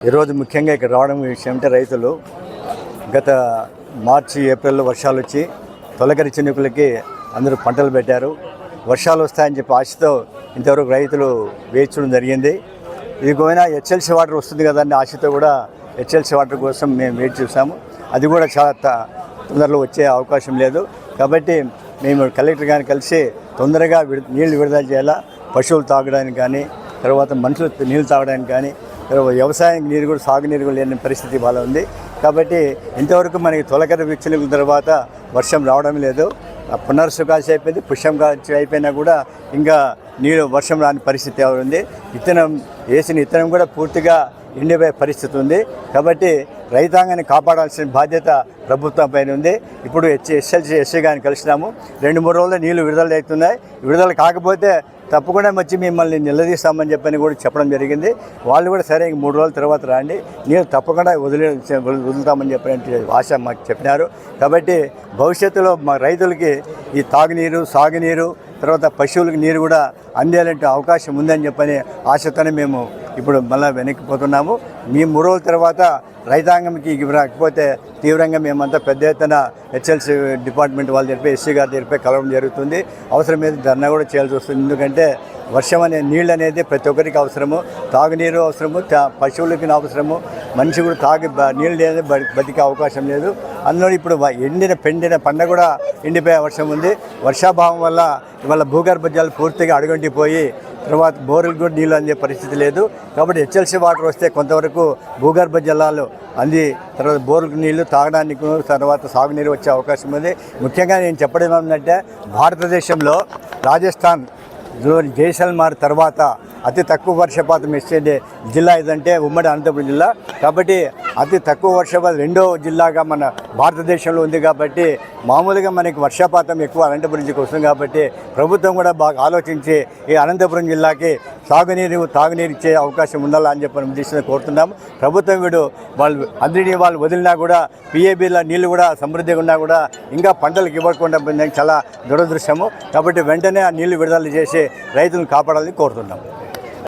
ఈరోజు ముఖ్యంగా ఇక్కడ రావడం విషయం అంటే రైతులు గత మార్చి ఏప్రిల్లో వర్షాలు వచ్చి తొలకరి చినుకులకి అందరూ పంటలు పెట్టారు. వర్షాలు వస్తాయని చెప్పి ఆశతో ఇంతవరకు రైతులు వేచడం జరిగింది. ఇది పోయినా హెచ్ఎల్సీ వాటర్ వస్తుంది కదా అని ఆశతో కూడా హెచ్ఎల్సీ వాటర్ కోసం మేము వెయిట్ చూసాము అది కూడా చాలా త- తొందరలో వచ్చే అవకాశం లేదు. కాబట్టి మేము కలెక్టర్ గారిని కలిసి తొందరగా విడు నీళ్ళు విడుదల చేయాలా పశువులు తాగడానికి కానీ తర్వాత మనుషులు నీళ్ళు తాగడానికి కానీ తర్వాత వ్యవసాయం నీరు కూడా సాగునీరు కూడా లేని పరిస్థితి వాళ్ళ ఉంది. కాబట్టి ఇంతవరకు మనకి తొలకరి విచ్చుల తర్వాత వర్షం రావడం లేదు. ఆ పునర్సుకాశ అయిపోయింది పుష్యం కాల్చి అయిపోయినా కూడా ఇంకా నీరు వర్షం రాని పరిస్థితి ఉంది. విత్తనం వేసిన విత్తనం కూడా పూర్తిగా ఎండిపోయే పరిస్థితి ఉంది. కాబట్టి రైతాంగాన్ని కాపాడాల్సిన బాధ్యత ప్రభుత్వం పైన ఉంది. ఇప్పుడు హెచ్ ఎస్ఎల్సీ ఎస్సీ గారిని కలిసినాము రెండు మూడు రోజుల్లో నీళ్ళు విడుదల అవుతున్నాయి విడుదల కాకపోతే తప్పకుండా వచ్చి మిమ్మల్ని నిలదీస్తామని చెప్పని కూడా చెప్పడం జరిగింది. వాళ్ళు కూడా సరే ఇంక మూడు రోజుల తర్వాత రండి. నేను తప్పకుండా వదిలే వదులుతామని చెప్పిన ఆశ మాకు చెప్పినారు. కాబట్టి భవిష్యత్తులో మా రైతులకి ఈ తాగునీరు సాగునీరు తర్వాత పశువులకు నీరు కూడా అందేలాంటి అవకాశం ఉందని చెప్పని ఆశతోనే మేము ఇప్పుడు మళ్ళీ వెనక్కిపోతున్నాము మీ మూడు రోజుల తర్వాత రైతాంగంకి ఇవి రాకపోతే తీవ్రంగా మేమంతా పెద్ద ఎత్తున హెచ్ఎల్సీ డిపార్ట్మెంట్ వాళ్ళ దగ్గర ఎస్సీ గారి దగ్గర కలవడం జరుగుతుంది. అవసరమైతే ధర్నా కూడా చేయాల్సి వస్తుంది. ఎందుకంటే వర్షం అనే నీళ్ళు అనేది ప్రతి ఒక్కరికి అవసరము. తాగునీరు అవసరము తా- పశువులకి అవసరము. మనిషి కూడా తాగి నీళ్ళు లేదు బ- బతికే అవకాశం లేదు. అందులో ఇప్పుడు ఎండిన పెండిన పంట కూడా ఎండిపోయే వర్షం ఉంది. వర్షాభావం వల్ల ఇవాళ భూగర్భ జలాలు పూర్తిగా అడుగంటిపోయి తర్వాత బోర్లకు కూడా నీళ్ళు అందే పరిస్థితి లేదు. కాబట్టి హెచ్ఎల్సి వాటర్ వస్తే కొంతవరకు భూగర్భ జలాలు అంది. తర్వాత బోర్లకు నీళ్ళు తాగడానికి తర్వాత సాగునీరు వచ్చే అవకాశం ఉంది. ముఖ్యంగా నేను చెప్పడం ఏంటంటే భారతదేశంలో రాజస్థాన్ జైసల్మార్ తర్వాత అతి తక్కువ వర్షపాతం ఇచ్చే జిల్లా ఏదంటే ఉమ్మడి అనంతపురం జిల్లా. కాబట్టి అతి తక్కువ వర్షపాతం రెండో జిల్లాగా మన భారతదేశంలో ఉంది కాబట్టి మామూలుగా మనకి వర్షపాతం ఎక్కువ అనంతపురం జిల్లాకి వస్తుంది కాబట్టి ప్రభుత్వం కూడా బాగా ఆలోచించి ఈ అనంతపురం జిల్లాకి సాగునీరు తాగునీరు ఇచ్చే అవకాశం ఉండాలని చెప్పి ఉద్దేశంతో కోరుతున్నాము. ప్రభుత్వం వీడు వాళ్ళు అందరినీ వాళ్ళు వదిలినా కూడా పిఏబీల నీళ్ళు కూడా సమృద్ధిగా ఉన్నా కూడా ఇంకా పంటలకు ఇవ్వకుండా చాలా దురదృశ్యము కాబట్టి వెంటనే ఆ నీళ్ళు విడుదల చేసి రైతులను కాపాడాలని కోరుతున్నాము